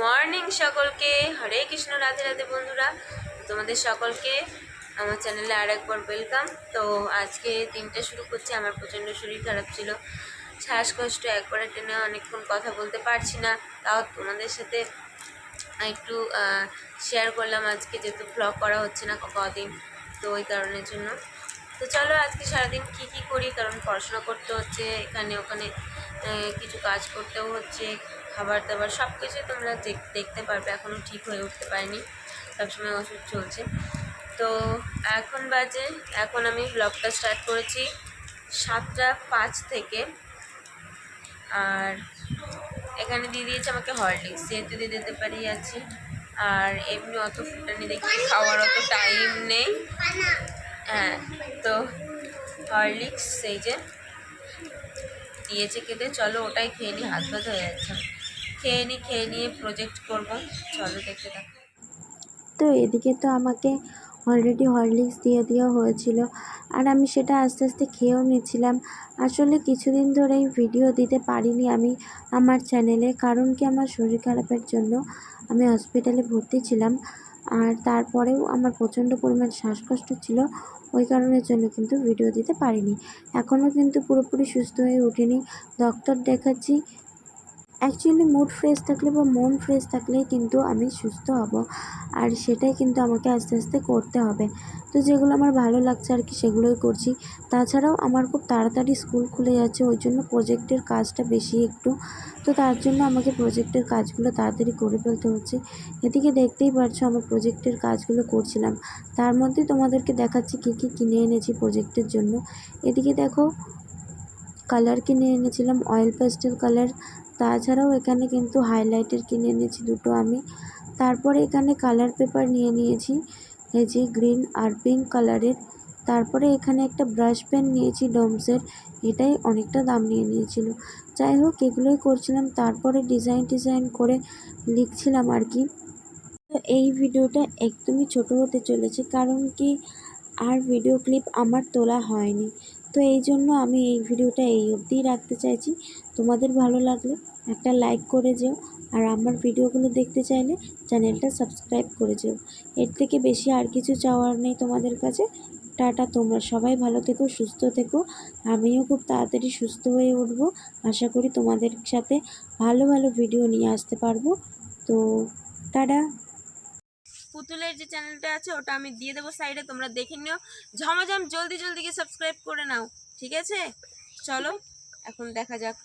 Morning সকলকে। হরে কৃষ্ণ, রাধে রাধে বন্ধুরা। তোমাদের সকলকে আমার চ্যানেলে আর একবার ওয়েলকাম তো আজকে দিনটা শুরু করছি। আমার প্রচণ্ড শরীর খারাপ ছিল। শ্বাসকষ্ট, একবারে টেনে অনেকক্ষণ কথা বলতে পারছি না। তাও তোমাদের সাথে একটু শেয়ার করলাম আজকে, যেহেতু ব্লগ করা হচ্ছে না কদিন। তো ওই কারণের জন্য। তো চলো আজকে সারাদিন কি কি করি? কারণ পড়াশোনা করতে হচ্ছে। এখানে, ওখানে কিছু কাজ করতেও হচ্ছে, খাবার দাবার সব কিছুই তোমরা দেখ- দেখতে পারবে এখনও ঠিক হয়ে উঠতে পারিনি, সবসময় ওষুধ চলছে। তো এখন বাজে, এখন আমি ব্লগটা স্টার্ট করেছি সাতটা পাঁচ থেকে। আর এখানে দিয়ে দিয়েছে আমাকে হরলিক্স যেহেতু দিয়ে দিতে পারি আছি। আর এমনি অত ফুটানি দেখি খাওয়ার অত টাইম নেই। হ্যাঁ তো হরলিক্স সেই যে দিয়েছে খেতে। চলো ওটাই খেয়ে নিই, হাত ভাত হয়ে যাচ্ছে খেয়ে নিই, খেয়ে নিয়ে প্রজেক্ট করব। চলো দেখতে থাকো। তো এদিকে তো আমাকে অলরেডি হরলিক্স দিয়ে দেওয়া হয়েছিল। আর আমি সেটা আস্তে আস্তে খেয়েও নিচ্ছিলাম। আসলে কিছুদিন ধরেই ভিডিও দিতে পারিনি আমি আমার চ্যানেলে কারণ কি, আমার শরীর খারাপের জন্য আমি হসপিটালে ভর্তি ছিলাম। আর তারপরেও আমার প্রচণ্ড পরিমাণ শ্বাসকষ্ট ছিল, ওই কারণের জন্য কিন্তু ভিডিও দিতে পারিনি। এখনও কিন্তু পুরোপুরি সুস্থ হয়ে ওঠেনি। ডক্টর দেখাচ্ছি অ্যাকচুয়ালি মুড ফ্রেশ থাকলে বা মন ফ্রেশ থাকলেই কিন্তু আমি সুস্থ হব। আর সেটাই কিন্তু আমাকে আস্তে আস্তে করতে হবে। তো যেগুলো আমার ভালো লাগছে আর কি, সেগুলোই করছি। তাছাড়াও আমার খুব তাড়াতাড়ি স্কুল খুলে যাচ্ছে, ওই জন্য প্রজেক্টের কাজটা বেশি একটু। তো তার জন্য আমাকে প্রজেক্টের কাজগুলো তাড়াতাড়ি করে ফেলতে হচ্ছে। এদিকে দেখতেই পারছ আমার প্রজেক্টের কাজগুলো করছিলাম। তার মধ্যে তোমাদেরকে দেখাচ্ছি কী কী কিনে এনেছি প্রজেক্টের জন্য। এদিকে দেখো কালার কিনে এনেছিলাম অয়েল পেস্টেল কালার। তাছাড়াও এখানে কিন্তু হাইলাইটার কিনে এনেছি দুটো আমি। তারপরে এখানে কালার পেপার নিয়ে নিয়েছি, এই যে গ্রিন আর পিঙ্ক কালারের তারপরে এখানে একটা ব্রাশ পেন নিয়েছি ডমসের এটাই অনেকটা দাম নিয়ে নিয়েছিল। যাই হোক, এগুলোই করছিলাম, তারপরে ডিজাইন টিজাইন করে লিখছিলাম আর কি। এই ভিডিওটা একদমই ছোট হতে চলেছে, কারণ কি আর ভিডিও ক্লিপ আমার তোলা হয়নি। তো এই জন্য আমি এই ভিডিওটা এই অবধিই রাখতে চাইছি। তোমাদের ভালো লাগলে একটা লাইক করে যেও, আর আমার ভিডিওগুলো দেখতে চাইলে চ্যানেলটা সাবস্ক্রাইব করে যেও। এর থেকে বেশি আর কিছু চাওয়ার নেই তোমাদের কাছে। টাটা, তোমরা সবাই ভালো থেকো, সুস্থ থেকো। আমিও খুব তাড়াতাড়ি সুস্থ হয়ে উঠবো। আশা করি তোমাদের সাথে ভালো ভালো ভিডিও নিয়ে আসতে পারব। তো টাটা। পুতুলের যে চ্যানেলটা আছে, ওটা আমি দিয়ে দেবো সাইডে, তোমরা দেখে নিও। ঝমাঝম, জলদি জলদি গিয়ে সাবস্ক্রাইব করে নাও, ঠিক আছে? চলো, এখন দেখা যাক।